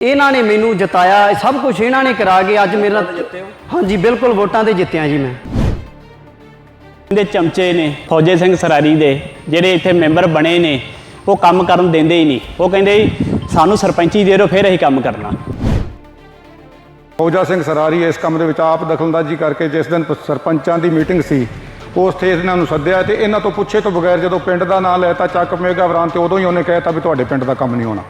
ਇਹਨਾਂ ਨੇ ਮੈਨੂੰ ਜਿਤਾਇਆ ਇਹ ਸਭ ਕੁਝ ਇਹਨਾਂ ਨੇ ਕਰਾ ਕੇ ਅੱਜ ਮੇਰਾ ਹਾਂਜੀ ਬਿਲਕੁਲ ਵੋਟਾਂ ਤੇ ਜਿੱਤਿਆ ਜੀ ਮੈਂ। ਦੇ ਚਮਚੇ ਨੇ ਫੌਜੇ ਸਿੰਘ ਸਰਾਰੀ ਦੇ ਜਿਹੜੇ ਇੱਥੇ ਮੈਂਬਰ ਬਣੇ ਨੇ ਉਹ ਕੰਮ ਕਰਨ ਦਿੰਦੇ ਹੀ ਨਹੀਂ। ਉਹ ਕਹਿੰਦੇ ਜੀ, ਸਾਨੂੰ ਸਰਪੰਚੀ ਦੇ ਦਿਓ ਫਿਰ ਅਸੀਂ ਕੰਮ ਕਰਨਾ। ਫੌਜਾ ਸਿੰਘ ਸਰਾਰੀ ਇਸ ਕੰਮ ਦੇ ਵਿੱਚ ਆਪ ਦਖਲਅੰਦਾਜ਼ੀ ਕਰਕੇ ਜਿਸ ਦਿਨ ਸਰਪੰਚਾਂ ਦੀ ਮੀਟਿੰਗ ਸੀ ਉਸ ਤੇ ਇਹਨਾਂ ਨੂੰ ਸੱਦਿਆ ਤੇ ਇਹਨਾਂ ਤੋਂ ਪੁੱਛੇ ਤੋਂ ਬਗੈਰ ਜਦੋਂ ਪਿੰਡ ਦਾ ਨਾਂ ਲੈਤਾ ਚੱਕ ਮੇਗਾ ਵਰਾਂ ਤੇ ਉਦੋਂ ਹੀ ਉਹਨੇ ਕਹਿਤਾ ਵੀ ਤੁਹਾਡੇ ਪਿੰਡ ਦਾ ਕੰਮ ਨਹੀਂ ਹੋਣਾ।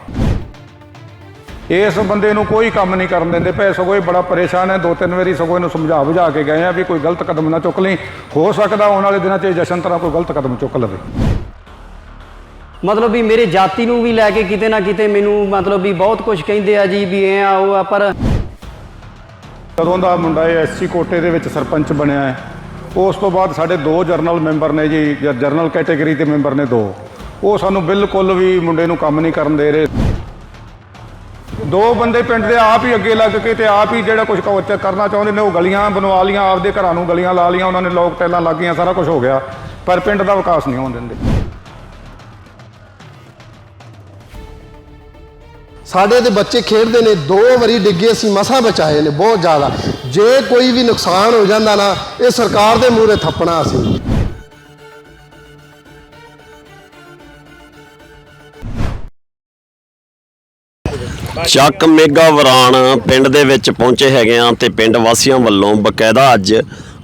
ਇਸ ਬੰਦੇ ਨੂੰ ਕੋਈ ਕੰਮ ਨਹੀਂ ਕਰਨ ਦਿੰਦੇ। ਪਏ ਸਗੋਂ ਇਹ ਬੜਾ ਪਰੇਸ਼ਾਨ ਹੈ। ਦੋ ਤਿੰਨ ਵਾਰੀ ਸਗੋਂ ਇਹਨੂੰ ਸਮਝਾ ਬੁਝਾ ਕੇ ਗਏ ਆ ਵੀ ਕੋਈ ਗਲਤ ਕਦਮ ਨਾ ਚੁੱਕ ਲਈ ਹੋ ਸਕਦਾ ਆਉਣ ਵਾਲੇ ਦਿਨਾਂ 'ਚ ਇਹ ਜਸ਼ਨ ਤਰ੍ਹਾਂ ਕੋਈ ਗਲਤ ਕਦਮ ਚੁੱਕ ਲਵੇ। ਮਤਲਬ ਵੀ ਮੇਰੇ ਜਾਤੀ ਨੂੰ ਵੀ ਲੈ ਕੇ ਕਿਤੇ ਨਾ ਕਿਤੇ ਮੈਨੂੰ ਮਤਲਬ ਵੀ ਬਹੁਤ ਕੁਝ ਕਹਿੰਦੇ ਆ ਜੀ ਵੀ ਐ ਆ ਉਹ ਆ ਪਰ ਕਦੋਂ ਦਾ ਮੁੰਡਾ ਇਹ ਐਸਸੀ ਕੋਟੇ ਦੇ ਵਿੱਚ ਸਰਪੰਚ ਬਣਿਆ ਹੈ ਉਸ ਤੋਂ ਬਾਅਦ ਸਾਡੇ ਦੋ ਜਰਨਲ ਮੈਂਬਰ ਨੇ ਜੀ ਜਾਂ ਜਰਨਲ ਕੈਟਾਗਰੀ ਦੇ ਮੈਂਬਰ ਨੇ ਦੋ। ਉਹ ਸਾਨੂੰ ਬਿਲਕੁਲ ਵੀ ਮੁੰਡੇ ਨੂੰ ਕੰਮ ਨਹੀਂ ਕਰਨ ਦੇ ਰਹੇ। ਦੋ ਬੰਦੇ ਪਿੰਡ ਦੇ ਆਪ ਹੀ ਅੱਗੇ ਲੱਗ ਕੇ ਤੇ ਆਪ ਹੀ ਜਿਹੜਾ ਕੁਝ ਕਰਨਾ ਚਾਹੁੰਦੇ ਨੇ, ਉਹ ਗਲੀਆਂ ਬਣਵਾ ਲੀਆਂ ਆਪਦੇ ਘਰਾਂ ਨੂੰ ਗਲੀਆਂ ਲਾ ਲੀਆਂ ਉਹਨਾਂ ਨੇ ਲੋਕ ਟੈਲਾਂ ਲੱਗ ਗਈਆਂ ਸਾਰਾ ਕੁਝ ਹੋ ਗਿਆ। ਪਰ ਪਿੰਡ ਦਾ ਵਿਕਾਸ ਨਹੀਂ ਹੋਣ ਦਿੰਦੇ। ਸਾਡੇ ਤੇ ਬੱਚੇ ਖੇਡਦੇ ਨੇ, ਦੋ ਵਾਰੀ ਡਿੱਗੇ ਅਸੀਂ ਮਸਾਂ ਬਚਾਏ ਨੇ, ਬਹੁਤ ਜ਼ਿਆਦਾ। ਜੇ ਕੋਈ ਵੀ ਨੁਕਸਾਨ ਹੋ ਜਾਂਦਾ ਨਾ, ਇਹ ਸਰਕਾਰ ਦੇ ਮੂਹਰੇ ਥੱਪਣਾ ਅਸੀਂ। ਚੱਕ ਮੇਗਾ ਵਰਾਨ ਪਿੰਡ ਦੇ ਵਿੱਚ ਪਹੁੰਚੇ ਹੈਗੇ ਆ ਤੇ ਪਿੰਡ ਵਾਸੀਆਂ ਵੱਲੋਂ ਬਕਾਇਦਾ ਅੱਜ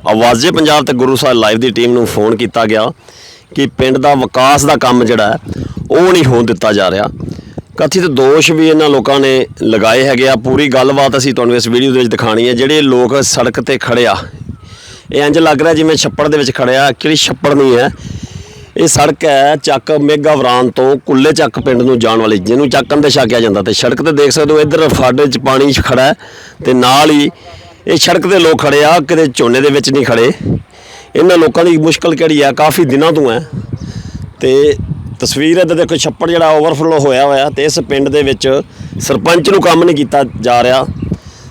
ਆਵਾਜ਼ੇ ਪੰਜਾਬ ਤੇ ਗੁਰੂ ਸਾਹਿਬ ਲਾਈਵ ਦੀ ਟੀਮ ਨੂੰ ਫੋਨ ਕੀਤਾ ਗਿਆ ਕਿ ਪਿੰਡ ਦਾ ਵਿਕਾਸ ਦਾ ਕੰਮ ਜਿਹੜਾ ਉਹ ਨਹੀਂ ਹੋਣ ਦਿੱਤਾ ਜਾ ਰਿਹਾ। ਕਥਿਤ ਦੋਸ਼ ਵੀ ਇਹਨਾਂ ਲੋਕਾਂ ਨੇ ਲਗਾਏ ਹੈਗੇ ਆ। ਪੂਰੀ ਗੱਲਬਾਤ ਅਸੀਂ ਤੁਹਾਨੂੰ ਇਸ ਵੀਡੀਓ ਦੇ ਵਿੱਚ ਦਿਖਾਣੀ ਹੈ। ਜਿਹੜੇ ਲੋਕ ਸੜਕ ਤੇ ਖੜੇ ਆ, ਇਹ ਇੰਜ ਲੱਗ ਰਿਹਾ ਜਿਵੇਂ ਛੱਪੜ ਦੇ ਵਿੱਚ ਖੜਿਆ ਕਿਹੜੀ ਛੱਪੜ ਨਹੀਂ ਹੈ? ਇਹ ਸੜਕ ਹੈ, ਚੱਕ ਮੇਗਾ ਵਰਾਨ ਤੋਂ ਕੁੱਲੇ ਚੱਕ ਪਿੰਡ ਨੂੰ ਜਾਣ ਵਾਲੀ, ਜਿਹਨੂੰ ਚੱਕਣ ਦੇ ਛਾਕਿਆ ਜਾਂਦਾ। ਤੇ ਸੜਕ ਤੇ ਦੇਖ ਸਕਦੇ ਹੋ, ਇੱਧਰ ਫਾਡੇ 'ਚ ਪਾਣੀ 'ਚ ਖੜਾ ਹੈ ਤੇ ਨਾਲ ਹੀ ਇਹ ਸੜਕ ਤੇ ਲੋਕ ਖੜੇ ਆ, ਕਿਤੇ ਝੋਨੇ ਦੇ ਵਿੱਚ ਨਹੀਂ ਖੜੇ। ਇਹਨਾਂ ਲੋਕਾਂ ਦੀ ਮੁਸ਼ਕਲ ਕਿਹੜੀ ਆ? ਕਾਫੀ ਦਿਨਾਂ ਤੋਂ ਹੈ। ਤੇ ਤਸਵੀਰ ਇੱਧਰ ਦੇਖੋ, ਛੱਪੜ ਜਿਹੜਾ ਓਵਰਫਲੋ ਹੋਇਆ ਹੋਇਆ ਤੇ ਇਸ ਪਿੰਡ ਦੇ ਵਿੱਚ ਸਰਪੰਚ ਨੂੰ ਕੰਮ ਨਹੀਂ ਕੀਤਾ ਜਾ ਰਿਹਾ।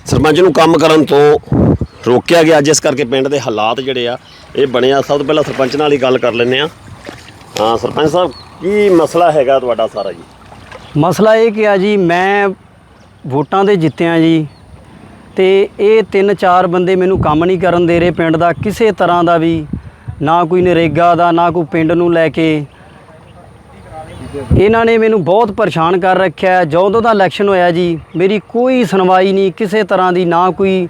ਸਰਪੰਚ ਨੂੰ ਕੰਮ ਕਰਨ ਤੋਂ ਰੋਕਿਆ ਗਿਆ, ਜਿਸ ਕਰਕੇ ਪਿੰਡ ਦੇ ਹਾਲਾਤ ਜਿਹੜੇ ਆ, ਇਹ ਬਣਿਆ ਸਭ ਤੋਂ ਪਹਿਲਾਂ ਸਰਪੰਚ ਨਾਲ ਹੀ ਗੱਲ ਕਰ ਲੈਂਦੇ ਆ। ਹਾਂ, ਸਰਪੰਚ ਸਾਹਿਬ, ਕੀ ਮਸਲਾ ਹੈਗਾ ਤੁਹਾਡਾ ਸਾਰਾ ਜੀ? ਮਸਲਾ ਇਹ ਕਿ ਆ ਜੀ, ਮੈਂ ਵੋਟਾਂ ਦੇ ਜਿੱਤਿਆ ਜੀ ਤੇ ਇਹ ਤਿੰਨ ਚਾਰ ਬੰਦੇ ਮੈਨੂੰ ਕੰਮ ਨਹੀਂ ਕਰਨ ਦੇ ਰਹੇ ਪਿੰਡ ਦਾ ਕਿਸੇ ਤਰ੍ਹਾਂ ਦਾ ਵੀ, ਨਾ ਕੋਈ ਨਰੇਗਾ ਦਾ, ਨਾ ਕੋਈ ਪਿੰਡ ਨੂੰ ਲੈ ਕੇ। ਇਹਨਾਂ ਨੇ ਮੈਨੂੰ ਬਹੁਤ ਪਰੇਸ਼ਾਨ ਕਰ ਰੱਖਿਆ। ਜਦੋਂ ਦਾ ਇਲੈਕਸ਼ਨ ਹੋਇਆ ਜੀ, ਮੇਰੀ ਕੋਈ ਸੁਣਵਾਈ ਨਹੀਂ ਕਿਸੇ ਤਰ੍ਹਾਂ ਦੀ, ਨਾ ਕੋਈ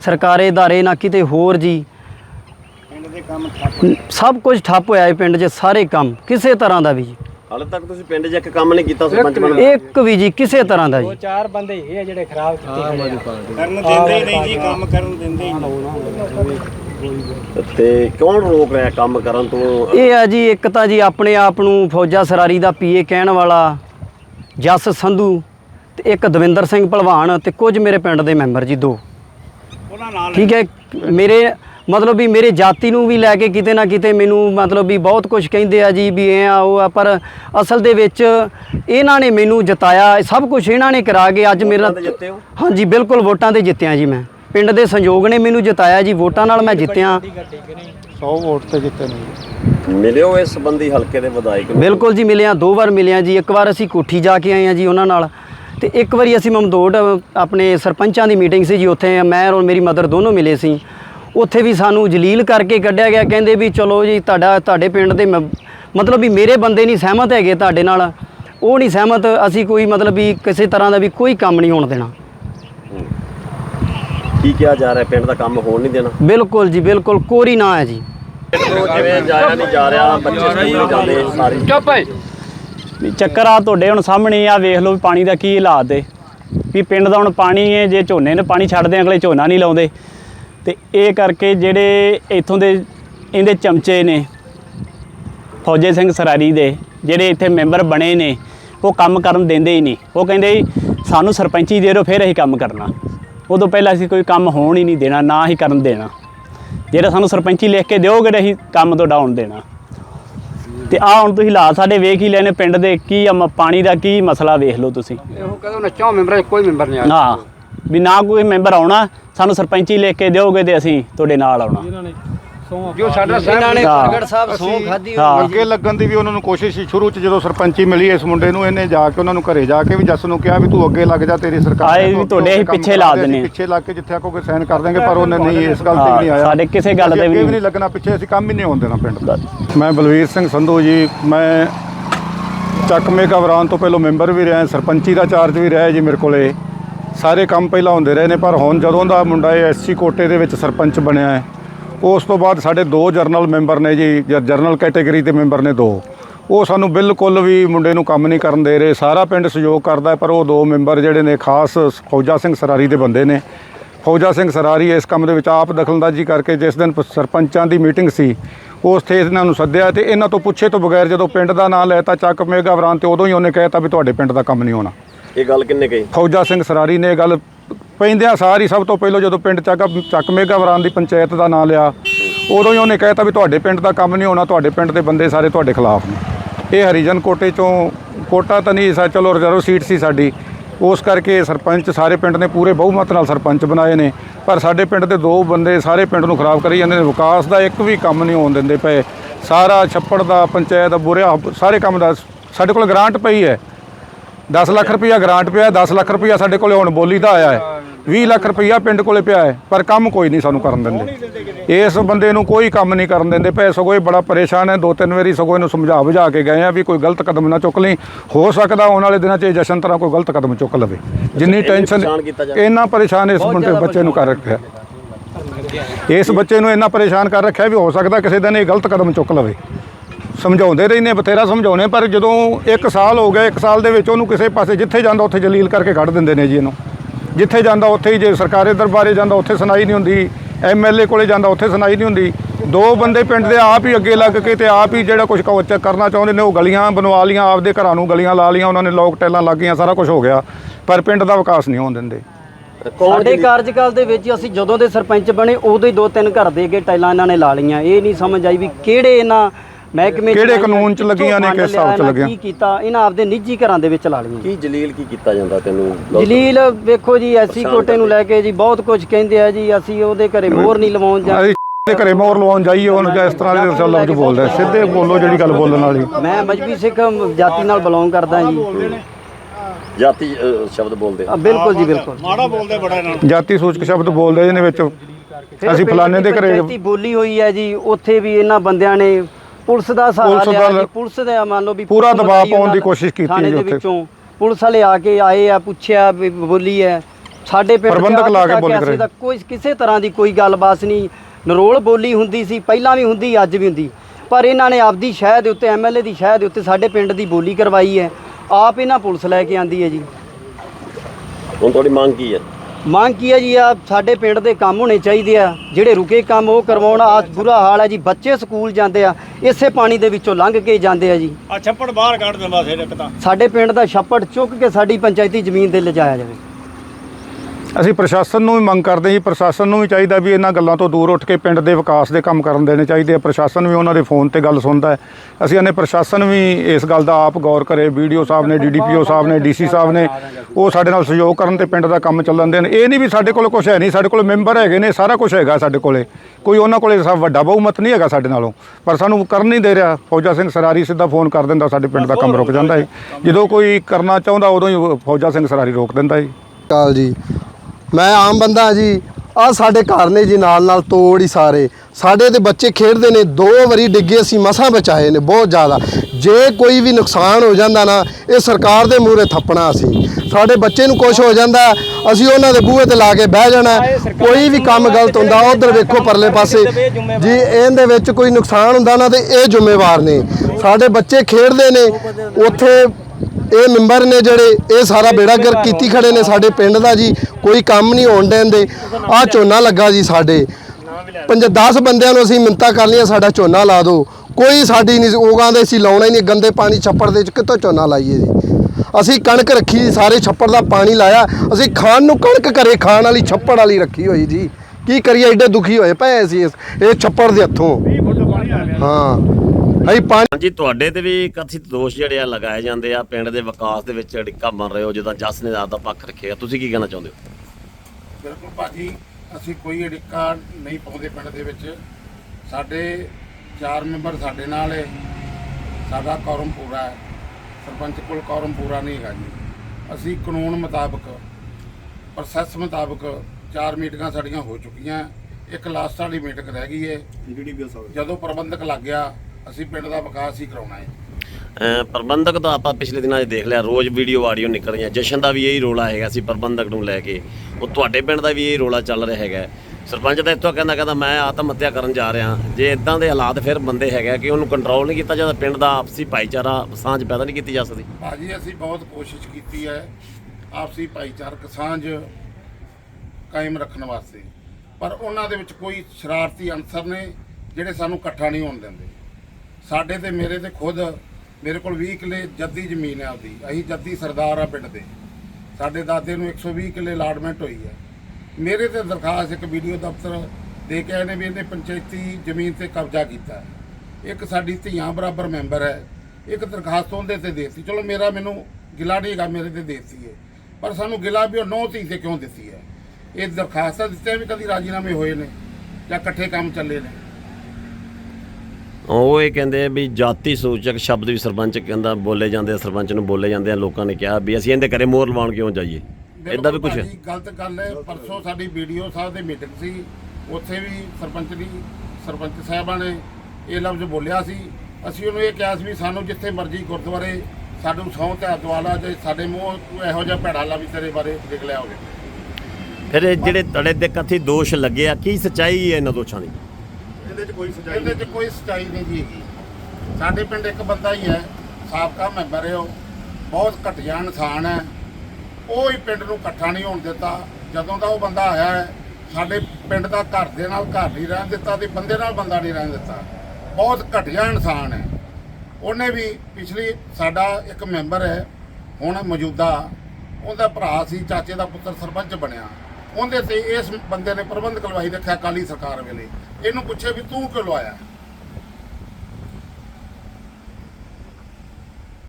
ਸਰਕਾਰੀ ਅਦਾਰੇ, ਨਾ ਕਿਤੇ ਹੋਰ ਜੀ। ਸਭ ਕੁਝ ਠੱਪ ਹੋਇਆ ਹੈ ਪਿੰਡ 'ਚ ਸਾਰੇ ਕੰਮ ਕਿਸੇ ਤਰ੍ਹਾਂ ਦਾ ਵੀ ਜੀ। ਹਾਲੇ ਤੱਕ ਤੁਸੀਂ ਪਿੰਡ 'ਚ ਇੱਕ ਕੰਮ ਨਹੀਂ ਕੀਤਾ ਸਰਪੰਚ ਬਣ ਇੱਕ ਵੀ ਜੀ ਕਿਸੇ ਤਰ੍ਹਾਂ ਦਾ ਜੀ। ਚਾਰ ਬੰਦੇ ਇਹ ਜਿਹੜੇ ਖਰਾਬ ਕੀਤੇ ਕਰਨ ਦਿੰਦੇ ਹੀ ਨਹੀਂ ਜੀ ਕੰਮ ਕਰਨ ਦਿੰਦੇ ਹੀ ਨਹੀਂ। ਤੇ ਕੌਣ ਰੋਕ ਰਿਹਾ ਕੰਮ ਕਰਨ ਤੋਂ? ਇਹ ਆ ਜੀ ਇੱਕ ਤਾਂ ਜੀ ਆਪਣੇ ਆਪ ਨੂੰ ਫੌਜਾ ਸਰਾਰੀ ਦਾ ਪੀਏ ਕਹਿਣ ਵਾਲਾ ਜਸ ਸੰਧੂ ਤੇ ਇੱਕ ਦਵਿੰਦਰ ਸਿੰਘ ਭਲਵਾਨ ਤੇ ਕੁਝ ਮੇਰੇ ਪਿੰਡ ਦੇ ਮੈਂਬਰ ਜੀ ਦੋ। ਉਹਨਾਂ ਨਾਲ ਠੀਕ ਹੈ ਮੇਰੇ ਮਤਲਬ ਵੀ ਮੇਰੇ ਜਾਤੀ ਨੂੰ ਵੀ ਲੈ ਕੇ ਕਿਤੇ ਨਾ ਕਿਤੇ ਮੈਨੂੰ ਮਤਲਬ ਵੀ ਬਹੁਤ ਕੁਝ ਕਹਿੰਦੇ ਆ ਜੀ ਵੀ ਐ ਆ ਉਹ ਆ ਪਰ ਅਸਲ ਦੇ ਵਿੱਚ ਇਹਨਾਂ ਨੇ ਮੈਨੂੰ ਜਿਤਾਇਆ ਇਹ ਸਭ ਕੁਝ ਇਹਨਾਂ ਨੇ ਕਰਾ ਕੇ ਅੱਜ ਮੇਰਾ? ਹਾਂਜੀ ਬਿਲਕੁਲ ਵੋਟਾਂ ਤੇ ਜਿੱਤਿਆ ਜੀ ਮੈਂ। ਪਿੰਡ ਦੇ ਸੰਯੋਗ ਨੇ ਮੈਨੂੰ ਜਿਤਾਇਆ ਜੀ ਵੋਟਾਂ ਨਾਲ ਮੈਂ ਜਿੱਤਿਆ। 100 ਵੋਟ ਤੇ ਜਿੱਤੇ ਨੇ ਮਿਲਿਓ ਇਸ ਸੰਬੰਧੀ ਹਲਕੇ ਦੇ ਵਿਧਾਇਕ ਨੂੰ। ਬਿਲਕੁਲ ਜੀ ਮਿਲਿਆ ਦੋ ਵਾਰ ਮਿਲਿਆ ਜੀ। ਇੱਕ ਵਾਰ ਅਸੀਂ ਕੋਠੀ ਜਾ ਕੇ ਆਏ ਆ ਜੀ ਉਹਨਾਂ ਨਾਲ ਤੇ ਇੱਕ ਵਾਰੀ ਅਸੀਂ ਮਮਦੋੜ ਆਪਣੇ ਸਰਪੰਚਾਂ ਦੀ ਮੀਟਿੰਗ ਸੀ ਜੀ ਉੱਥੇ ਮੈਂ ਔਰ ਮੇਰੀ ਮਦਰ ਦੋਨੋਂ ਮਿਲੇ ਸੀ। ਉੱਥੇ ਵੀ ਸਾਨੂੰ ਜਲੀਲ ਕਰਕੇ ਕੱਢਿਆ ਗਿਆ। ਕਹਿੰਦੇ ਵੀ ਚਲੋ ਜੀ ਤੁਹਾਡਾ ਤੁਹਾਡੇ ਪਿੰਡ ਦੇ ਮ- ਮਤਲਬ ਵੀ ਮੇਰੇ ਬੰਦੇ ਨਹੀਂ ਸਹਿਮਤ ਹੈਗੇ ਤੁਹਾਡੇ ਨਾਲ। ਉਹ ਨਹੀਂ ਸਹਿਮਤ ਅਸੀਂ ਕੋਈ ਮਤਲਬ ਵੀ ਕਿਸੇ ਤਰ੍ਹਾਂ ਦਾ ਵੀ ਕੋਈ ਕੰਮ ਨਹੀਂ ਹੋਣ ਦੇਣਾ। ਕੀ ਕਿਹਾ ਜਾ ਰਿਹਾ? ਪਿੰਡ ਦਾ ਕੰਮ ਹੋਣ ਨਹੀਂ ਦੇਣਾ? ਬਿਲਕੁਲ ਜੀ ਬਿਲਕੁਲ। ਕੋਰੀ ਨਾ ਹੈ ਜੀ। ਜਿਵੇਂ ਜਾਇਆ ਨਹੀਂ ਜਾ ਰਿਹਾ ਬੱਚੇ ਸਕੂਲ ਨਹੀਂ ਜਾਂਦੇ ਸਾਰੀ ਵੀ ਚੱਕਰ ਆ ਤੁਹਾਡੇ ਹੁਣ ਸਾਹਮਣੇ ਆ ਵੇਖ ਲਓ ਵੀ ਪਾਣੀ ਦਾ ਕੀ ਹਾਲਾਤ ਏ। ਵੀ ਪਿੰਡ ਦਾ ਹੁਣ ਪਾਣੀ ਹੈ ਜੇ ਝੋਨੇ ਨੇ ਪਾਣੀ ਛੱਡਦੇ ਅਗਲੇ ਝੋਨਾ ਨਹੀਂ ਲਾਉਂਦੇ। ਤੇ ਇਹ ਕਰਕੇ ਜਿਹੜੇ ਇੱਥੋਂ ਦੇ ਇਹਦੇ ਚਮਚੇ ਨੇ ਫੌਜੇ ਸਿੰਘ ਸਰਾਰੀ ਦੇ ਜਿਹੜੇ ਇੱਥੇ ਮੈਂਬਰ ਬਣੇ ਨੇ ਉਹ ਕੰਮ ਕਰਨ ਦਿੰਦੇ ਹੀ ਨਹੀਂ। ਉਹ ਕਹਿੰਦੇ ਸਾਨੂੰ ਸਰਪੰਚੀ ਦੇ ਦਿਓ ਫਿਰ ਅਸੀਂ ਕੰਮ ਕਰਨਾ। ਉਦੋਂ ਪਹਿਲਾਂ ਅਸੀਂ ਕੋਈ ਕੰਮ ਹੋਣ ਹੀ ਨਹੀਂ ਦੇਣਾ ਨਾ ਹੀ ਕਰਨ ਦੇਣਾ। ਜਿਹੜਾ ਸਾਨੂੰ ਸਰਪੰਚੀ ਲਿਖ ਕੇ ਦਿਓਗੇ ਤੇ ਅਸੀਂ ਕੰਮ ਤੋਂ ਡਾਉਣ ਦੇਣਾ। ਤੇ ਆ ਹੁਣ ਤੁਸੀਂ ਹਾਲਾਤ ਸਾਡੇ ਵੇਖ ਹੀ ਲੈਣੇ ਪਿੰਡ ਦੇ ਕੀ ਆ ਪਾਣੀ ਦਾ ਕੀ ਮਸਲਾ ਵੇਖ ਲਓ ਤੁਸੀਂ। ਉਹ ਕਦੋਂ ਨਾ ਚੌ ਮੈਂਬਰਾਂ ਕੋਈ ਮੈਂਬਰ ਨਹੀਂ ਆਇਆ। ਹਾਂ। ਵੀ ਨਾ ਕੋਈ ਮੈਂਬਰ ਆਉਣਾ ਸਾਨੂੰ ਸਰਪੰਚੀ ਲਿਖ ਕੇ ਦਿਓਗੇ ਤੇ ਅਸੀਂ ਤੁਹਾਡੇ ਨਾਲ ਆਉਣਾ ਜੋ ਸਾਡਾ ਇਹਨਾਂ ਨੇ ਹਾਂ। ਪ੍ਰਗਟ ਸਾਹਿਬ ਸੌਂ ਖਾਦੀ ਹਾਂ। ਅੱਗੇ ਲੱਗਣ ਦੀ ਵੀ ਉਹਨਾਂ ਨੂੰ ਕੋਸ਼ਿਸ਼ ਸੀ ਸ਼ੁਰੂ ਚ ਜਦੋਂ ਸਰਪੰਚੀ ਮਿਲੀ ਇਸ ਮੁੰਡੇ ਨੂੰ ਇਹਨੇ ਜਾ ਕੇ ਉਹਨਾਂ ਨੂੰ ਘਰੇ ਜਾ ਕੇ ਵੀ ਜੱਸ ਨੂੰ ਕਿਹਾ ਵੀ ਤੂੰ ਅੱਗੇ ਲੱਗ ਜਾ ਤੇਰੀ ਸਰਕਾਰ ਆਏ ਵੀ ਤੂੰ ਤੁਹਾਡੇ ਅਸੀਂ ਕੰਮ ਪਿੱਛੇ ਲਾ ਕਰਾ ਦੇ, ਦਿੰਦੇ ਹਾਂ। ਪਿੱਛੇ ਲੱਗ ਕੇ ਜਿੱਥੇ ਆਕੋਗੇ ਸਾਈਨ ਕਰ ਦੇਂਗੇ ਪਰ ਉਹਨੇ ਨਹੀਂ ਇਸ ਗੱਲ ਤੇ ਵੀ ਨਹੀਂ ਆਇਆ ਸਾਡੇ ਕਿਸੇ ਗੱਲ ਤੇ ਵੀ ਅੱਗੇ ਨਹੀਂ। ਨਹੀਂ ਲੱਗਣਾ ਪਿੱਛੇ ਅਸੀਂ ਕੰਮ ਹੀ ਨਹੀਂ ਹੋਣ ਦੇਣਾ ਪਿੰਡ ਦਾ ਮੈਂ ਬਲਵੀਰ ਸਿੰਘ ਸੰਧੂ ਜੀ ਮੈਂ ਚੱਕ ਮੇਗਾ ਵਰਾਨ ਤੋਂ ਪਹਿਲਾਂ ਮੈਂਬਰ ਵੀ ਰਿਹਾ ਸਰਪੰਚੀ ਦਾ ਚਾਰਜ ਵੀ ਰਿਹਾ ਜੀ ਮੇਰੇ ਕੋਲੇ ਸਾਰੇ ਕੰਮ ਪਹਿਲਾਂ ਹੁੰਦੇ ਰਹੇ ਨੇ, ਪਰ ਹੁਣ ਜਦੋਂ ਦਾ ਮੁੰਡਾ ਇਹ ਐਸਸੀ ਕੋਟੇ ਦੇ ਵਿੱਚ ਸਰਪੰਚ ਬਣਿਆ ਹੈ, ਉਸ ਤੋਂ ਬਾਅਦ ਸਾਡੇ ਦੋ ਜਰਨਲ ਮੈਂਬਰ ਨੇ ਜੀ, ਜ- ਜਰਨਲ ਕੈਟੇਗਰੀ ਦੇ ਮੈਂਬਰ ਨੇ ਦੋ। ਉਹ ਸਾਨੂੰ ਬਿਲਕੁਲ ਵੀ ਮੁੰਡੇ ਨੂੰ ਕੰਮ ਨਹੀਂ ਕਰਨ ਦੇ ਰਹੇ, ਸਾਰਾ ਪਿੰਡ ਸਹਿਯੋਗ ਕਰਦਾ ਪਰ ਉਹ ਦੋ ਮੈਂਬਰ ਜਿਹੜੇ ਨੇ, ਖਾਸ ਫੌਜਾ ਸਿੰਘ ਸਰਾਰੀ ਦੇ ਬੰਦੇ ਨੇ। ਫੌਜਾ ਸਿੰਘ ਸਰਾਰੀ ਇਸ ਕੰਮ ਦੇ ਵਿੱਚ ਆਪ ਦਖਲਅੰਦਾਜ਼ੀ ਕਰਕੇ ਜਿਸ ਦਿਨ ਪ- ਸਰਪੰਚਾਂ ਦੀ ਮੀਟਿੰਗ ਸੀ, ਉਸ ਤੇ ਇਹਨਾਂ ਨੂੰ ਸੱਦਿਆ ਤੇ ਇਹਨਾਂ ਤੋਂ ਪੁੱਛੇ ਤੋਂ ਬਗੈਰ ਜਦੋਂ ਪਿੰਡ ਦਾ ਨਾਂ ਲੈਤਾ ਚੱਕ ਮੇਗਾ ਵਰਾਂ ਤੇ ਉਦੋਂ ਹੀ ਉਹਨੇ ਕਹਿਤਾ ਵੀ ਤੁਹਾਡੇ ਪਿੰਡ ਦਾ ਕੰਮ ਨਹੀਂ ਹੋਣਾ। ਇਹ ਗੱਲ ਕਿੰਨੇ ਕਹੀ? ਫੌਜਾ ਸਿੰਘ ਸਰਾਰੀ ਨੇ ਇਹ ਗੱਲ ਪੈਂਦਿਆਂ ਸਾਰੀ, ਸਭ ਤੋਂ ਪਹਿਲਾਂ ਜਦੋਂ ਪਿੰਡ ਚੱਕ ਚੱਕ ਮੇਗਾ ਵਰਾਨ ਦੀ ਪੰਚਾਇਤ ਦਾ ਨਾਂ ਲਿਆ, ਉਦੋਂ ਹੀ ਉਹਨੇ ਕਹਿਤਾ ਵੀ ਤੁਹਾਡੇ ਪਿੰਡ ਦਾ ਕੰਮ ਨਹੀਂ ਹੋਣਾ, ਤੁਹਾਡੇ ਪਿੰਡ ਦੇ ਬੰਦੇ ਸਾਰੇ ਤੁਹਾਡੇ ਖਿਲਾਫ ਨੇ। ਇਹ ਹਰੀਜਨ ਕੋਟੇ ਚੋਂ ਕੋਟਾ ਤਾਂ ਨਹੀਂ ਸਾ, ਚਲੋ ਰਿਜ਼ਰਵ ਸੀਟ ਸੀ ਸਾਡੀ, ਉਸ ਕਰਕੇ ਸਰਪੰਚ ਸਾਰੇ ਪਿੰਡ ਨੇ ਪੂਰੇ ਬਹੁਮਤ ਨਾਲ ਸਰਪੰਚ ਬਣਾਏ ਨੇ, ਪਰ ਸਾਡੇ ਪਿੰਡ ਦੇ ਦੋ ਬੰਦੇ ਸਾਰੇ ਪਿੰਡ ਨੂੰ ਖਰਾਬ ਕਰੀ ਜਾਂਦੇ ਨੇ, ਵਿਕਾਸ ਦਾ ਇੱਕ ਵੀ ਕੰਮ ਨਹੀਂ ਹੋਣ ਦਿੰਦੇ ਪਏ। ਸਾਰਾ ਛੱਪੜ ਦਾ, ਪੰਚਾਇਤ ਦਾ, ਬੁਰਿਆ, ਸਾਰੇ ਕੰਮ ਦਾ, ਸਾਡੇ ਕੋਲ ਗ੍ਰਾਂਟ ਪਈ ਹੈ। 10 ਲੱਖ ਰੁਪਇਆ ਗ੍ਰਾਂਟ ਪਿਆ 10 ਲੱਖ ਰੁਪਇਆ ਸਾਡੇ ਕੋਲੇ ਹੁਣ ਬੋਲੀ ਦਾ ਆਇਆ ਹੈ। 20 ਲੱਖ ਰੁਪਇਆ ਪਿੰਡ ਕੋਲੇ ਪਿਆ ਹੈ ਪਰ ਕੰਮ ਕੋਈ ਨਹੀਂ ਸਾਨੂੰ ਕਰਨ ਦਿੰਦੇ। ਇਸ ਬੰਦੇ ਨੂੰ ਕੋਈ ਕੰਮ ਨਹੀਂ ਕਰਨ ਦਿੰਦੇ। ਪਏ ਸਗੋਂ ਇਹ ਬੜਾ ਪਰੇਸ਼ਾਨ ਹੈ ਦੋ ਤਿੰਨ ਵਾਰੀ ਸਗੋਂ ਇਹਨੂੰ ਸਮਝਾ ਬੁਝਾ ਕੇ ਗਏ ਆ ਵੀ ਕੋਈ ਗਲਤ ਕਦਮ ਨਾ ਚੁੱਕ ਲਈ। ਹੋ ਸਕਦਾ ਆਉਣ ਵਾਲੇ ਦਿਨਾਂ 'ਚ ਇਹ ਜਸ਼ਨ ਤਰ੍ਹਾਂ ਕੋਈ ਗਲਤ ਕਦਮ ਚੁੱਕ ਲਵੇ। ਜਿੰਨੀ ਟੈਨਸ਼ਨ ਇੰਨਾ ਪਰੇਸ਼ਾਨ ਇਸ ਮੁੰਡੇ ਬੱਚੇ ਨੂੰ ਕਰ ਰੱਖਿਆ। ਇਸ ਬੱਚੇ ਨੂੰ ਇੰਨਾ ਪਰੇਸ਼ਾਨ ਕਰ ਰੱਖਿਆ ਵੀ ਹੋ ਸਕਦਾ ਕਿਸੇ ਦਿਨ ਇਹ ਗਲਤ ਕਦਮ ਚੁੱਕ ਲਵੇ। ਸਮਝਾਉਂਦੇ ਰਹਿੰਦੇ ਬਥੇਰਾ ਸਮਝਾਉਣੇ ਪਰ ਜਦੋਂ 1 ਸਾਲ ਹੋ ਗਿਆ 1 ਸਾਲ ਦੇ ਵਿੱਚ ਉਹਨੂੰ ਕਿਸੇ ਪਾਸੇ ਜਿੱਥੇ ਜਾਂਦਾ ਉੱਥੇ ਜਲੀਲ ਕਰਕੇ ਕੱਢ ਦਿੰਦੇ ਨੇ ਜੀ ਇਹਨੂੰ। ਜਿੱਥੇ ਜਾਂਦਾ ਉੱਥੇ ਹੀ ਜੇ ਸਰਕਾਰੀ ਦਰਬਾਰੇ ਜਾਂਦਾ ਉੱਥੇ ਸੁਣਾਈ ਨਹੀਂ ਹੁੰਦੀ ਐਮਐਲਏ ਕੋਲੇ ਜਾਂਦਾ ਉੱਥੇ ਸੁਣਾਈ ਨਹੀਂ ਹੁੰਦੀ। ਦੋ ਬੰਦੇ ਪਿੰਡ ਦੇ ਆਪ ਹੀ ਅੱਗੇ ਲੱਗ ਕੇ ਤੇ ਆਪ ਹੀ ਜਿਹੜਾ ਕੁਝ ਕਰਨਾ ਚਾਹੁੰਦੇ ਨੇ ਉਹ ਗਲੀਆਂ ਬਣਵਾ ਲੀਆਂ ਆਪਦੇ ਘਰਾਂ ਨੂੰ ਗਲੀਆਂ ਲਾ ਲੀਆਂ ਉਹਨਾਂ ਨੇ ਲੋਕ ਟੈਲਾਂ ਲੱਗ ਗਈਆਂ ਸਾਰਾ ਕੁਝ ਹੋ ਗਿਆ। ਪਰ ਪਿੰਡ ਦਾ ਵਿਕਾਸ ਨਹੀਂ ਹੋਣ ਦਿੰਦੇ। ਸਾਡੇ ਕਾਰਜਕਾਲ ਦੇ ਵਿੱਚ ਅਸੀਂ ਜਦੋਂ ਦੇ ਸਰਪੰਚ ਬਣੇ ਉਦੋਂ ਹੀ ਦੋ ਤਿੰਨ ਘਰ ਦੇ ਅੱਗੇ ਟਾਈਲਾਂ ਇਹਨਾਂ ਨੇ ਲਾ ਲਈਆਂ। ਇਹ ਨਹੀਂ ਸਮਝ ਆਈ ਵੀ ਕਿਹੜੇ ਇਹਨਾਂ ਮਹਿਕਮੇ ਕਿਹੜੇ ਕਾਨੂੰਨ 'ਚ ਲੱਗੀਆਂ ਨੇ, ਕਿਸ ਹਿਸਾਬ 'ਚ ਲੱਗੀਆਂ? ਕੀ ਕੀਤਾ ਇਹਨਾਂ ਆਪਦੇ ਨਿੱਜੀ ਘਰਾਂ ਦੇ ਵਿੱਚ ਲਾ ਲਈਆਂ। ਕੀ ਜਲੀਲ ਕੀ ਕੀਤਾ ਜਾਂਦਾ ਤੈਨੂੰ? ਜਲੀਲ ਵੇਖੋ ਜੀ ਐਸੀ ਕੋਟੇ ਨੂੰ ਲੈ ਕੇ ਜੀ ਬਹੁਤ ਕੁਝ ਕਹਿੰਦੇ ਆ ਜੀ ਅਸੀਂ ਉਹਦੇ ਘਰੇ ਮੋਹਰ ਨਹੀਂ ਲਵਾਉਣ ਜਾ ਅਸੀਂ ਦੇ ਘਰੇ ਮੋਰ ਲਵਾਉਣ ਜਾਈਏ ਉਹਨੂੰ ਜਾਂ ਇਸ ਤਰ੍ਹਾਂ ਦੇ ਲਫ਼ਜ਼ ਲਫ਼ਜ਼ ਬੋਲਦਾ। ਸਿੱਧੇ ਬੋਲੋ ਜਿਹੜੀ ਗੱਲ ਬੋਲਣ ਵਾਲੀ। ਮੈਂ ਮਜਬੀ ਸਿੱਖ ਜਾਤੀ ਨਾਲ ਬਿਲੋਂਗ ਕਰਦਾ ਜੀ। ਜਾਤੀ ਸ਼ਬਦ ਬੋਲਦੇ ਆ, ਬਿਲਕੁਲ ਜੀ ਬਿਲਕੁਲ। ਮਾੜਾ ਬੋਲਦੇ ਬੜਾ ਇਹਨਾਂ ਨੂੰ। ਜਾਤੀ ਸੂਚਕ ਸ਼ਬਦ ਬੋਲਦੇ ਜਿਹਨੇ ਵਿੱਚ। ਅਸੀਂ ਫਲਾਣੇ ਦੇ ਦੀ ਘਰੇ ਬੋਲੀ ਹੋਈ ਹੈ ਜੀ ਉੱਥੇ ਵੀ ਇਹਨਾਂ ਬੰਦਿਆਂ ਨੇ ਪੁਲਿਸ ਦਾ ਸਹਾਰਾ ਪੁਲਿਸ ਲਿਆ ਦਾ- ਜੀ ਪੁਲਿਸ ਦੇ ਮੰਨ ਲਓ ਵੀ ਪੂਰਾ ਪੁਲਿਸ ਦਬਾਅ ਪਾਉਣ ਦੀ ਕੋਸ਼ਿਸ਼ ਕੀਤੀ ਥਾਣੇ ਜੀ ਦੇ ਉੱਥੇ। ਵਿੱਚੋਂ। ਪੁਲਿਸ ਵਾਲੇ ਆ ਕੇ ਆਏ ਆ ਪੁੱਛਿਆ ਵੀ ਬੋਲੀ ਹੈ ਸਾਡੇ ਪਿੰਡ ਚ ਪ੍ਰਬੰਧਕ ਅੱਜ ਲਾ ਕੇ ਤੱਕ ਬੋਲੀ ਅਸੀਂ ਕਰੇ। ਤਾਂ ਕੋਈ ਕਿਸੇ ਤਰ੍ਹਾਂ ਦੀ ਕੋਈ ਗੱਲਬਾਤ ਨਹੀਂ। ਨਰੋਲ ਬੋਲੀ ਹੁੰਦੀ ਸੀ ਪਹਿਲਾਂ ਵੀ ਹੁੰਦੀ ਅੱਜ ਵੀ ਹੁੰਦੀ। ਪਰ ਇਹਨਾਂ ਨੇ ਆਪਦੀ ਸ਼ਹਿਰ ਦੇ ਉੱਤੇ ਐਮਐਲਏ ਦੀ ਸ਼ਹਿਰ ਦੇ ਉੱਤੇ ਸਾਡੇ ਪਿੰਡ ਦੀ ਬੋਲੀ ਕਰਵਾਈ ਹੈ ਆਪ ਇਹਨਾਂ ਪੁਲਿਸ ਲੈ ਕੇ ਆਂਦੀ ਹੈ ਜੀ। ਹੁਣ ਤੁਹਾਡੀ ਮੰਗ ਕੀ ਹੈ ਮੰਗ ਕੀ ਹੈ ਜੀ ਆ ਸਾਡੇ ਪਿੰਡ ਦੇ ਕੰਮ ਹੋਣੇ ਚਾਹੀਦੇ ਆ ਜਿਹੜੇ ਰੁਕੇ ਕੰਮ ਉਹ ਕਰਵਾਉਣ ਆ ਬੁਰਾ ਹਾਲ ਹੈ ਜੀ ਬੱਚੇ ਸਕੂਲ ਜਾਂਦੇ ਆ ਇਸੇ ਪਾਣੀ ਦੇ ਵਿੱਚੋਂ ਲੰਘ ਕੇ ਜਾਂਦੇ ਆ ਜੀ। ਆ ਛੱਪੜ ਬਾਹਰ ਕੱਢ ਦੇ ਬਸ ਇੱਕ ਤਾਂ। ਸਾਡੇ ਪਿੰਡ ਦਾ ਛੱਪੜ ਚੁੱਕ ਕੇ ਸਾਡੀ ਪੰਚਾਇਤੀ ਜ਼ਮੀਨ ਤੇ ਲਿਜਾਇਆ ਜਾਵੇ। ਅਸੀਂ ਪ੍ਰਸ਼ਾਸਨ ਨੂੰ ਵੀ ਮੰਗ ਕਰਦੇ ਜੀ, ਪ੍ਰਸ਼ਾਸਨ ਨੂੰ ਵੀ ਚਾਹੀਦਾ ਵੀ ਇਹਨਾਂ ਗੱਲਾਂ ਤੋਂ ਦੂਰ ਉੱਠ ਕੇ ਪਿੰਡ ਦੇ ਵਿਕਾਸ ਦੇ ਕੰਮ ਕਰਨ ਦੇਣੇ ਚਾਹੀਦੇ ਆ। ਪ੍ਰਸ਼ਾਸਨ ਵੀ ਉਹਨਾਂ ਦੇ ਫੋਨ ਤੇ ਗੱਲ ਸੁਣਦਾ ਹੈ। ਅਸੀਂ ਇਹਨੇ ਪ੍ਰਸ਼ਾਸਨ ਵੀ ਇਸ ਗੱਲ ਦਾ ਆਪ ਗੌਰ ਕਰੇ। ਵੀਡੀਓ ਸਾਹਿਬ ਨੇ, ਡੀਡੀਪੀਓ ਸਾਹਿਬ ਨੇ, ਡੀਸੀ ਸਾਹਿਬ ਨੇ, ਉਹ ਸਾਡੇ ਨਾਲ ਸਹਿਯੋਗ ਕਰਨ ਤੇ ਪਿੰਡ ਦਾ ਕੰਮ ਚੱਲਣ ਦੇਣ ਇਹ ਨਹੀਂ ਵੀ ਸਾਡੇ ਕੋਲ ਕੁਝ ਹੈ ਨਹੀਂ, ਸਾਡੇ ਕੋਲ ਮੈਂਬਰ ਹੈਗੇ ਨੇ, ਸਾਰਾ ਕੁਝ ਹੈਗਾ ਸਾਡੇ ਕੋਲੇ। ਕੋਈ ਉਹਨਾਂ ਕੋਲੇ ਸਭ ਵੱਡਾ ਬਹੁਮਤ ਨਹੀਂ ਹੈਗਾ ਸਾਡੇ ਨਾਲੋਂ। ਪਰ ਸਾਨੂੰ ਕਰਨ ਨਹੀਂ ਦੇ ਰਿਹਾ। ਫੌਜਾ ਸਿੰਘ ਸਰਾਰੀ ਸਿੱਧਾ ਫੋਨ ਕਰ ਦਿੰਦਾ, ਸਾਡੇ ਪਿੰਡ ਦਾ ਕੰਮ ਰੁਕ ਜਾਂਦਾ ਹੈ। ਜਦੋਂ ਕੋਈ ਕਰਨਾ ਚਾਹੁੰਦਾ, ਉਦੋਂ ਹੀ ਫੌਜਾ ਸਿੰਘ ਸਰਾਰੀ ਰੋਕ ਦਿੰਦਾ ਹੈ। ਕਾਲ ਜੀ। ਮੈਂ ਆਮ ਬੰਦਾ ਜੀ। ਆ ਸਾਡੇ ਘਰ ਨੇ ਜੀ ਨਾਲ ਨਾਲ ਤੋੜ ਹੀ ਸਾਰੇ। ਸਾਡੇ ਤੇ ਬੱਚੇ ਖੇਡਦੇ ਨੇ। ਦੋ ਵਾਰੀ ਡਿੱਗੇ ਅਸੀਂ ਮਸਾਂ ਬਚਾਏ ਨੇ ਬਹੁਤ ਜ਼ਿਆਦਾ। ਜੇ ਕੋਈ ਵੀ ਨੁਕਸਾਨ ਹੋ ਜਾਂਦਾ ਨਾ ਇਹ ਸਰਕਾਰ ਦੇ ਮੂਹਰੇ ਥੱਪਣਾ ਅਸੀਂ। ਸਾਡੇ ਬੱਚੇ ਨੂੰ ਕੁਝ ਹੋ ਜਾਂਦਾ ਅਸੀਂ ਉਹਨਾਂ ਦੇ ਬੂਹੇ ਤੇ ਲਾ ਕੇ ਬਹਿ ਜਾਣਾ। ਕੋਈ ਵੀ ਕੰਮ ਗਲਤ ਹੁੰਦਾ ਉਧਰ ਵੇਖੋ ਪਰਲੇ ਪਾਸੇ। ਜੀ ਇਹਦੇ ਵਿੱਚ ਕੋਈ ਨੁਕਸਾਨ ਹੁੰਦਾ ਨਾ ਤੇ ਇਹ ਜ਼ਿੰਮੇਵਾਰ ਨੇ। ਸਾਡੇ ਬੱਚੇ ਖੇਡਦੇ ਨੇ। ਉੱਥੇ ਇਹ ਮੈਂਬਰ ਨੇ ਜਿਹੜੇ ਇਹ ਸਾਰਾ ਬੇੜਾ ਗਰ ਕੀਤੀ ਖੜੇ ਨੇ ਸਾਡੇ ਪਿੰਡ ਦਾ ਜੀ। ਕੋਈ ਕੰਮ ਨਹੀਂ ਹੋਣ ਦੇਂਦੇ ਆ ਝੋਨਾ ਲੱਗਾ ਜੀ ਸਾਡੇ। ਪੰਜ 10 ਬੰਦਿਆਂ ਨੂੰ ਅਸੀਂ ਮਿੰਤਾ ਕਰ ਲਈਆਂ, ਸਾਡਾ ਝੋਨਾ ਲਾ ਦਿਓ। ਕੋਈ ਸਾਡੀ ਨਹੀਂ ਉਹ ਕਹਿੰਦੇ ਅਸੀਂ ਲਾਉਣਾ ਹੀ ਨਹੀਂ, ਗੰਦੇ ਪਾਣੀ ਛੱਪੜ ਦੇ ਵਿੱਚ ਕਿੱਥੋਂ ਝੋਨਾ ਲਾਈਏ ਜੀ? ਅਸੀਂ ਕਣਕ ਰੱਖੀ, ਸਾਰੇ ਛੱਪੜ ਦਾ ਪਾਣੀ ਲਾਇਆ। ਅਸੀਂ ਖਾਣ ਨੂੰ ਕਣਕ ਘਰੇ ਖਾਣ ਵਾਲੀ, ਛੱਪੜ ਵਾਲੀ ਰੱਖੀ ਹੋਈ ਜੀ। ਕੀ ਕਰੀਏ, ਐਡੇ ਦੁਖੀ ਹੋਏ ਪਏ ਅਸੀਂ ਇਹ ਛੱਪੜ ਦੇ ਹੱਥੋਂ। ਹਾਂ। ਅਸੀਂ ਪਾਣੀ ਹਾਂਜੀ, ਤੁਹਾਡੇ ਤੇ ਵੀ ਕਥਿਤ ਦੋਸ਼ ਜਿਹੜੇ ਆ ਲਗਾਏ ਜਾਂਦੇ ਆ। ਪਿੰਡ ਦੇ ਵਿਕਾਸ ਦੇ ਵਿੱਚ ਅੜਿੱਕਾ ਬਣ ਰਹੇ ਹੋ, ਜਿੱਦਾਂ ਜੱਸ ਨੇ ਆਪਦਾ ਪੱਖ ਰੱਖਿਆ। ਤੁਸੀਂ ਕੀ ਕਹਿਣਾ ਚਾਹੁੰਦੇ ਹੋ? ਭਾਜੀ ਅਸੀਂ ਕੋਈ ਅੜਿੱਕਾ ਨਹੀਂ ਪਾਉਂਦੇ ਪਿੰਡ ਦੇ ਵਿੱਚ। ਸਾਡੇ ਚਾਰ ਮੈਂਬਰ ਸਾਡੇ ਨਾਲ ਹੈ। ਸਾਡਾ ਕੌਰਮ ਪੂਰਾ ਹੈ। ਸਰਪੰਚ ਕੋਲ ਕੌਰਮ ਪੂਰਾ ਨਹੀਂ ਹੈਗਾ ਜੀ। ਅਸੀਂ ਕਾਨੂੰਨ ਮੁਤਾਬਕ ਪ੍ਰੋਸੈਸ ਮੁਤਾਬਕ ਚਾਰ ਮੀਟਿੰਗਾਂ ਸਾਡੀਆਂ ਹੋ ਚੁੱਕੀਆਂ। ਇੱਕ ਲਾਸਟ ਵਾਲੀ ਮੀਟਿੰਗ ਰਹਿ ਗਈ ਹੈ। ਜਦੋਂ ਪ੍ਰਬੰਧਕ ਲੱਗ ਗਿਆ ਅਸੀਂ ਪਿੰਡ ਦਾ ਵਿਕਾਸ ਹੀ ਕਰਾਉਣਾ ਹੈ। ਪ੍ਰਬੰਧਕ ਤਾਂ ਆਪਾਂ ਪਿਛਲੇ ਦਿਨਾਂ 'ਚ ਦੇਖ ਲਿਆ, ਰੋਜ਼ ਵੀਡੀਓ ਆਡੀਓ ਨਿਕਲ ਰਹੀਆਂ। ਜਸ਼ਨ ਦਾ ਵੀ ਇਹੀ ਰੋਲਾ ਹੈਗਾ ਸੀ ਪ੍ਰਬੰਧਕ ਨੂੰ ਲੈ ਕੇ। ਉਹ ਤੁਹਾਡੇ ਪਿੰਡ ਦਾ ਵੀ ਇਹੀ ਰੋਲਾ ਚੱਲ ਰਿਹਾ ਹੈਗਾ। ਸਰਪੰਚ ਤਾਂ ਇੱਥੋਂ ਕਹਿੰਦਾ ਕਹਿੰਦਾ ਮੈਂ ਆਤਮ ਹੱਤਿਆ ਕਰਨ ਜਾ ਰਿਹਾ ਜੇ ਇਦਾਂ ਦੇ ਹਾਲਾਤ ਫਿਰ ਬੰਦੇ ਹੈਗਾ ਕਿ ਉਹਨੂੰ ਕੰਟਰੋਲ ਨਹੀਂ ਕੀਤਾ ਜਾਂਦਾ, ਪਿੰਡ ਦਾ ਆਪਸੀ ਭਾਈਚਾਰਾ ਸਾਂਝ ਪੈਦਾ ਨਹੀਂ ਕੀਤੀ ਜਾ ਸਕਦੀ। ਭਾਜੀ, ਅਸੀਂ ਬਹੁਤ ਕੋਸ਼ਿਸ਼ ਕੀਤੀ ਹੈ ਆਪਸੀ ਭਾਈਚਾਰਕ ਸਾਂਝ ਕਾਇਮ ਰੱਖਣ ਵਾਸਤੇ। ਪਰ ਉਹਨਾਂ ਦੇ ਵਿੱਚ ਕੋਈ ਸ਼ਰਾਰਤੀ ਅਨਸਰ ਨੇ ਜਿਹੜੇ ਸਾਨੂੰ ਇਕੱਠਾ ਨਹੀਂ ਹੋਣ ਦਿੰਦੇ। ਸਾਡੇ ਤੇ ਮੇਰੇ ਤੇ ਖੁਦ ਮੇਰੇ ਕੋਲ 20 ਕਿੱਲੇ ਜੱਦੀ ਜ਼ਮੀਨ ਹੈ ਆਪਦੀ। ਅਸੀਂ ਜੱਦੀ ਸਰਦਾਰ ਆ ਪਿੰਡ ਦੇ। ਸਾਡੇ ਦਾਦੇ ਨੂੰ 120 ਕਿੱਲੇ ਅਲਾਟਮੈਂਟ ਹੋਈ ਹੈ। ਮੇਰੇ ਤੇ ਦਰਖਾਸਤ ਇੱਕ ਵੀਡੀਓ ਦਫ਼ਤਰ ਦੇ ਕੇ ਆਏ ਨੇ ਵੀ ਇਹਨੇ ਪੰਚਾਇਤੀ ਜ਼ਮੀਨ ਤੇ ਕਬਜ਼ਾ ਕੀਤਾ ਇੱਕ ਸਾਡੀ ਧੀਆਂ ਬਰਾਬਰ ਮੈਂਬਰ ਹੈ। ਇੱਕ ਦਰਖਾਸਤ ਉਹਦੇ ਤੇ ਦੇਤੀ। ਚਲੋ ਮੇਰਾ ਮੈਨੂੰ ਗਿਲਾ ਨਹੀਂ ਹੈਗਾ, ਮੇਰੇ ਤੇ ਦੇਤੀ ਹੈ। ਪਰ ਸਾਨੂੰ ਗਿਲਾ ਵੀ ਉਹ ਨੌ ਧੀ ਤੇ ਕਿਉਂ ਦਿੱਤੀ ਹੈ? ਇਹ ਦਰਖਾਸਤਾਂ ਦਿੱਤੀਆਂ ਵੀ ਕਦੀ ਰਾਜੀਨਾਮੇ ਹੋਏ ਨੇ ਜਾਂ ਇਕੱਠੇ ਕੰਮ ਚੱਲੇ ਨੇ। ਉਹ ਇਹ ਕਹਿੰਦੇ ਆ ਵੀ ਜਾਤੀ ਸੂਚਕ ਸ਼ਬਦ ਵੀ ਸਰਪੰਚ ਕਹਿੰਦਾ ਬੋਲੇ ਜਾਂਦੇ ਆ ਸਰਪੰਚ ਨੂੰ ਬੋਲੇ ਜਾਂਦੇ ਆ ਲੋਕਾਂ ਨੇ ਕਿਹਾ ਵੀ ਅਸੀਂ ਇਹਦੇ ਘਰੇ ਮੋਹਰ ਲਵਾਉਣ ਕਿਉਂ ਜਾਈਏ? ਇਦਾਂ ਵੀ ਕੁਝ ਬਿਲਕੁਲ ਭਾਜੀ, ਗਲਤ ਗੱਲ ਹੈ। ਪਰਸੋਂ ਸਾਡੀ ਵੀਡੀਓ ਸਾਹਿਬ ਦੀ ਮੀਟਿੰਗ ਸੀ। ਉੱਥੇ ਵੀ ਸਰਪੰਚ ਦੀ ਸਰਪੰਚ ਸਾਹਿਬਾਂ ਨੇ ਇਹ ਲਫ਼ਜ਼ ਬੋਲਿਆ ਸੀ। ਅਸੀਂ ਉਹਨੂੰ ਇਹ ਕਿਹਾ ਸੀ ਵੀ ਸਾਨੂੰ ਜਿੱਥੇ ਮਰਜ਼ੀ ਗੁਰਦੁਆਰੇ ਸਾਨੂੰ ਸਹੁੰ ਤੇ ਦਵਾਲਾ ਜੇ ਸਾਡੇ ਮੂੰਹ ਤੂੰ ਇਹੋ ਜਿਹਾ ਭੈੜਾ ਲਾ ਵੀ ਤੇਰੇ ਬਾਰੇ ਲਿਖ ਲਿਆ ਹੋਵੇ। ਫਿਰ ਇਹ ਜਿਹੜੇ ਤੜੇ ਦੇ ਕਥਿਤ ਦੋਸ਼ ਲੱਗੇ ਆ ਕੀ ਸਚਾਈ ਹੈ ਇਹਨਾਂ ਦੋਸ਼ਾਂ ਦੀ? ਇਹਦੇ 'ਚ ਕੋਈ ਸਚਾਈ ਨਹੀਂ ਜੀ ਹੈਗੀ। ਸਾਡੇ ਪਿੰਡ ਇੱਕ ਬੰਦਾ ਹੀ ਹੈ ਸਾਬਕਾ ਮੈਂਬਰ ਹੈ ਉਹ। ਬਹੁਤ ਘਟੀਆ ਇਨਸਾਨ ਹੈ। ਉਹ ਹੀ ਪਿੰਡ ਨੂੰ ਇਕੱਠਾ ਨਹੀਂ ਹੋਣ ਦਿੱਤਾ। ਜਦੋਂ ਦਾ ਉਹ ਬੰਦਾ ਆਇਆ ਹੈ ਸਾਡੇ ਪਿੰਡ ਦਾ ਘਰ ਦੇ ਨਾਲ ਘਰ ਨਹੀਂ ਰਹਿਣ ਦਿੱਤਾ ਤੇ ਬੰਦੇ ਨਾਲ ਬੰਦਾ ਨਹੀਂ ਰਹਿਣ ਦਿੱਤਾ। ਬਹੁਤ ਘਟੀਆ ਇਨਸਾਨ ਹੈ। ਉਹਨੇ ਵੀ ਪਿਛਲੀ ਸਾਡਾ ਇੱਕ ਮੈਂਬਰ ਹੈ ਹੁਣ ਮੌਜੂਦਾ ਉਹਦਾ ਭਰਾ ਸੀ ਚਾਚੇ ਦਾ ਪੁੱਤਰ ਸਰਪੰਚ ਬਣਿਆ। ਉਹਦੇ ਤੇ ਇਸ ਬੰਦੇ ਨੇ ਪ੍ਰਬੰਧਕ ਲਵਾਈ ਰੱਖਿਆ ਕਾਲੀ ਸਰਕਾਰ ਵੇਲੇ। ਇਹਨੂੰ ਪੁੱਛੇ ਵੀ ਤੂੰ ਕਿਉਂ ਲਵਾਇਆ?